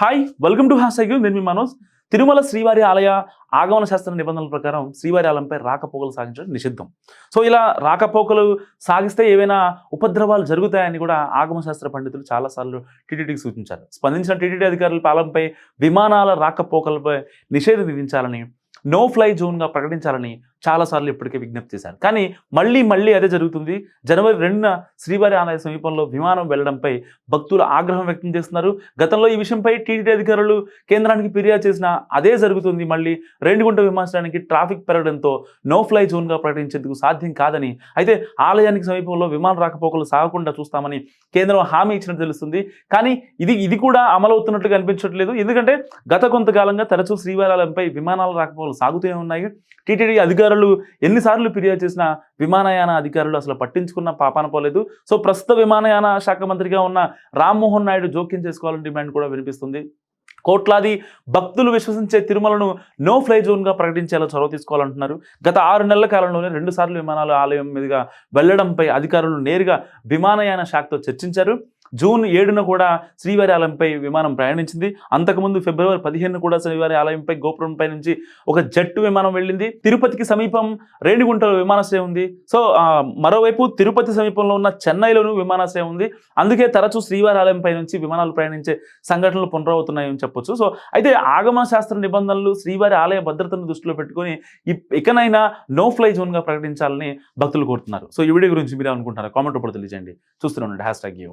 Hi welcome to hash నేను మీ మనోజ్. తిరుమల శ్రీవారి ఆలయ ఆగమన శాస్త్ర నిబంధనల ప్రకారం శ్రీవారి ఆలయంపై రాకపోకలు సాగించడం నిషిద్ధం. సో ఇలా రాకపోకలు సాగిస్తే ఏవైనా ఉపద్రవాలు జరుగుతాయని కూడా ఆగమ శాస్త్ర పండితులు చాలాసార్లు టీటీడీకి సూచించారు. స్పందించిన టీటీడీ అధికారుల పాలనపై విమానాల రాకపోకలపై నిషేధం విధించాలని నో ఫ్లై జోన్గా ప్రకటించాలని చాలాసార్లు ఇప్పటికే విజ్ఞప్తి చేశారు కానీ మళ్ళీ మళ్ళీ అదే జరుగుతుంది. జనవరి రెండున శ్రీవారి ఆలయ సమీపంలో విమానం వెళ్ళడంపై భక్తులు ఆగ్రహం వ్యక్తం చేస్తున్నారు. గతంలో ఈ విషయంపై టీటీడీ అధికారులు కేంద్రానికి ఫిర్యాదు చేసిన అదే జరుగుతుంది. మళ్ళీ రేణిగుంట విమానాశ్రయానికి ట్రాఫిక్ పెరగడంతో నో ఫ్లై జోన్గా ప్రకటించేందుకు సాధ్యం కాదని అయితే ఆలయానికి సమీపంలో విమానం రాకపోకలు సాగకుండా చూస్తామని కేంద్రం హామీ ఇచ్చినట్టు తెలుస్తుంది. కానీ ఇది ఇది కూడా అమలవుతున్నట్టుగా అనిపించట్లేదు. ఎందుకంటే గత కొంతకాలంగా తరచూ శ్రీవారి ఆలయంపై విమానాలు రాకపోకలు సాగుతూనే ఉన్నాయి. టీటీడీ అధికారులు ఎన్నిసార్లు ఫిర్యాదు చేసిన విమానయాన అధికారులు అసలు పట్టించుకున్న పాపాన పోలేదు. సో ప్రస్తుత విమానయాన శాఖ మంత్రిగా ఉన్న రామ్మోహన్ నాయుడు జోక్యం చేసుకోవాలని డిమాండ్ కూడా వినిపిస్తుంది. కోట్లాది భక్తులు విశ్వసించే తిరుమలను నో ఫ్లై జోన్గా ప్రకటించేలా చొరవ తీసుకోవాలంటున్నారు. గత ఆరు నెలల కాలంలోనే రెండు సార్లు విమానాల ఆలయం మీదుగా వెళ్ళడంపై అధికారులు నేరుగా విమానయాన శాఖతో చర్చించారు. జూన్ ఏడున కూడా శ్రీవారి ఆలయంపై విమానం ప్రయాణించింది. అంతకుముందు ఫిబ్రవరి పదిహేను కూడా శ్రీవారి ఆలయంపై గోపురంపై నుంచి ఒక జట్టు విమానం వెళ్ళింది. తిరుపతికి సమీపం రేణిగుంటలో విమానాశ్రయం ఉంది. సో మరోవైపు తిరుపతి సమీపంలో ఉన్న చెన్నైలోనూ విమానాశ్రయం ఉంది. అందుకే తరచూ శ్రీవారి ఆలయంపై నుంచి విమానాలు ప్రయాణించే సంఘటనలు పునరావుతున్నాయని చెప్పొచ్చు. సో అయితే ఆగమన శాస్త్ర నిబంధనలు శ్రీవారి ఆలయ భద్రతను దృష్టిలో పెట్టుకొని ఇకనైనా నో ఫ్లై జోన్గా ప్రకటించాలని భక్తులు కోరుతున్నారు. సో ఈ వీడియో గురించి మీరు అనుకుంటున్నారు కామెంట్ రూపంలో తెలియజేయండి. చూస్తూనే ఉండండి. Hashtag you.